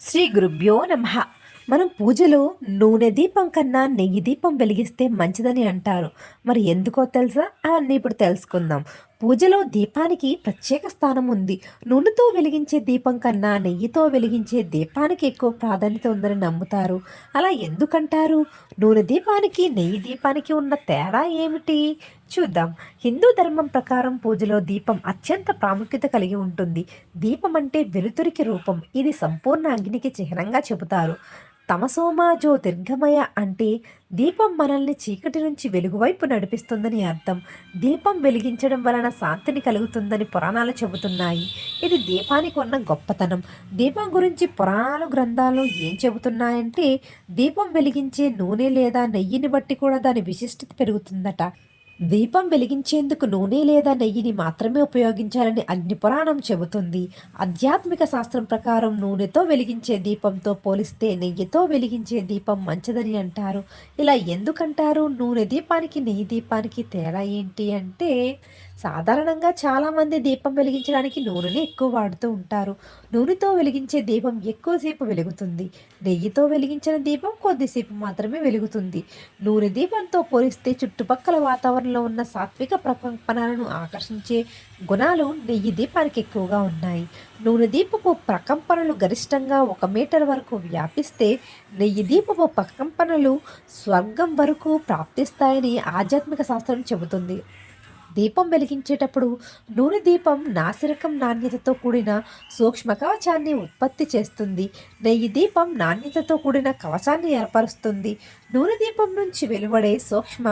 శ్రీ గురుభ్యో నమ. మనం పూజలో నూనె దీపం కన్నా నెయ్యి దీపం వెలిగిస్తే మంచిదని అంటారు. మరి ఎందుకో తెలుసా? అవన్నీ ఇప్పుడు తెలుసుకుందాం. పూజలో దీపానికి ప్రత్యేక స్థానం ఉంది. నూనెతో వెలిగించే దీపం కన్నా నెయ్యితో వెలిగించే దీపానికి ఎక్కువ ప్రాధాన్యత ఉందని నమ్ముతారు. అలా ఎందుకంటారు? నూనె దీపానికి నెయ్యి దీపానికి ఉన్న తేడా ఏమిటి? చూద్దాం. హిందూ ధర్మం ప్రకారం పూజలో దీపం అత్యంత ప్రాముఖ్యత కలిగి ఉంటుంది. దీపం అంటే వెలుతురికి రూపం. ఇది సంపూర్ణ అగ్నికి చిహ్నంగా చెబుతారు. తమసోమా దీర్ఘమయ అంటే దీపం మనల్ని చీకటి నుంచి వెలుగువైపు నడిపిస్తుందని అర్థం. దీపం వెలిగించడం వలన శాంతిని కలుగుతుందని పురాణాలు చెబుతున్నాయి. ఇది దీపానికి ఉన్న గొప్పతనం. దీపం గురించి పురాణాలు గ్రంథాలు ఏం చెబుతున్నాయంటే దీపం వెలిగించే నూనె లేదా నెయ్యిని బట్టి కూడా దాని విశిష్టత పెరుగుతుందట. దీపం వెలిగించేందుకు నూనె లేదా నెయ్యిని మాత్రమే ఉపయోగించాలని అగ్నిపురాణం చెబుతుంది. ఆధ్యాత్మిక శాస్త్రం ప్రకారం నూనెతో వెలిగించే దీపంతో పోలిస్తే నెయ్యితో వెలిగించే దీపం మంచిదని అంటారు. ఇలా ఎందుకంటారు? నూనె దీపానికి నెయ్యి దీపానికి తేడా ఏంటి అంటే సాధారణంగా చాలామంది దీపం వెలిగించడానికి నూనెని ఎక్కువ వాడుతూ ఉంటారు. నూనెతో వెలిగించే దీపం ఎక్కువసేపు వెలుగుతుంది. నెయ్యితో వెలిగించిన దీపం కొద్దిసేపు మాత్రమే వెలుగుతుంది. నూనె దీపంతో పోలిస్తే చుట్టుపక్కల వాతావరణం వాతావరణంలో ఉన్న సాత్విక ప్రకంపనలను ఆకర్షించే గుణాలు నెయ్యి దీపానికి ఎక్కువగా ఉన్నాయి. నూనె దీపపు ప్రకంపనలు గరిష్టంగా ఒక మీటర్ వరకు వ్యాపిస్తే నెయ్యి దీపపు ప్రకంపనలు స్వర్గం వరకు ప్రాప్తిస్తాయని ఆధ్యాత్మిక శాస్త్రం చెబుతుంది. దీపం వెలిగించేటప్పుడు నూనె దీపం నాసిరకం నాణ్యతతో కూడిన సూక్ష్మ కవచాన్ని ఉత్పత్తి చేస్తుంది. నెయ్యి దీపం నాణ్యతతో కూడిన కవచాన్ని ఏర్పరుస్తుంది. నూనె దీపం నుంచి వెలువడే సూక్ష్మ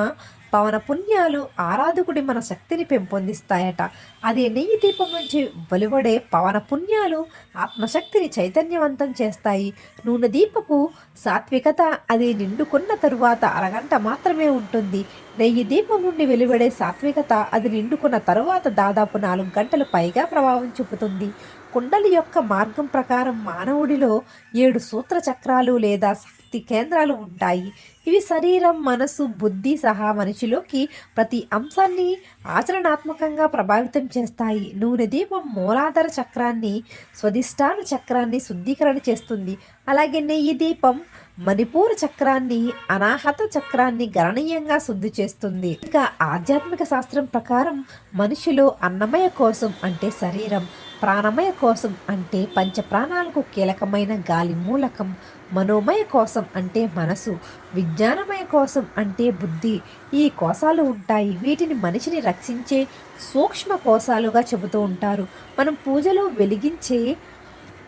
పవన పుణ్యాలు ఆరాధకుడి మన శక్తిని పెంపొందిస్తాయట. అదే నెయ్యి దీపం నుంచి వెలువడే పవన పుణ్యాలు ఆత్మశక్తిని చైతన్యవంతం చేస్తాయి. నూనె దీపపు సాత్వికత అది నిండుకున్న తరువాత అరగంట మాత్రమే ఉంటుంది. నెయ్యి దీపం నుండి వెలువడే సాత్వికత అది నిండుకున్న తరువాత దాదాపు నాలుగు గంటలు పైగా ప్రభావం చూపుతుంది. కుండలి యొక్క మార్గం ప్రకారం మానవుడిలో ఏడు సూత్ర చక్రాలు లేదా శక్తి కేంద్రాలు ఉంటాయి. ఇవి శరీరం మనసు బుద్ధి సహా మనిషిలోకి ప్రతి అంశాన్ని ఆచరణాత్మకంగా ప్రభావితం చేస్తాయి. నూనె దీపం మూలాధార చక్రాన్ని స్వధిష్టాన చక్రాన్ని శుద్ధీకరణ చేస్తుంది. అలాగే నెయ్యి దీపం మణిపూర్ చక్రాన్ని అనాహత చక్రాన్ని గణనీయంగా శుద్ధి చేస్తుంది. ఇంకా ఆధ్యాత్మిక శాస్త్రం ప్రకారం మనుషులు అన్నమయ కోసం అంటే శరీరం. ప్రాణమయ కోసం అంటే పంచ ప్రాణాలకు కీలకమైన గాలి మూలకం మనోమయ కోసం అంటే మనసు విజ్ఞానమయ కోసం అంటే బుద్ధి. ఈ కోశాలు ఉంటాయి. వీటిని మనిషిని రక్షించే సూక్ష్మ కోశాలుగా చెబుతూ ఉంటారు. మనం పూజలో వెలిగించే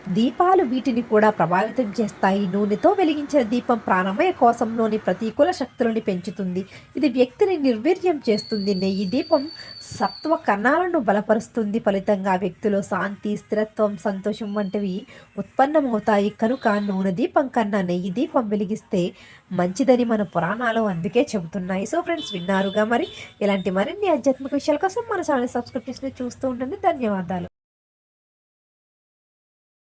దీపాలు వీటిని కూడా ప్రభావితం చేస్తాయి. నూనెతో వెలిగించిన దీపం ప్రాణమయ కోసంలోని ప్రతికూల శక్తులని పెంచుతుంది. ఇది వ్యక్తిని నిర్వీర్యం చేస్తుంది. నెయ్యి దీపం సత్వ కణాలను బలపరుస్తుంది. ఫలితంగా వ్యక్తిలో శాంతి స్థిరత్వం సంతోషం వంటివి ఉత్పన్నమవుతాయి. కనుక నూనె దీపం కన్నా నెయ్యి దీపం వెలిగిస్తే మంచిదని మన పురాణాలు అందుకే చెబుతున్నాయి. సో ఫ్రెండ్స్ విన్నారుగా మరి? ఇలాంటి మరిన్ని ఆధ్యాత్మిక విషయాల కోసం మన ఛానల్ సబ్స్క్రైబ్ చేసి చూస్తూ ఉండండి. ధన్యవాదాలు.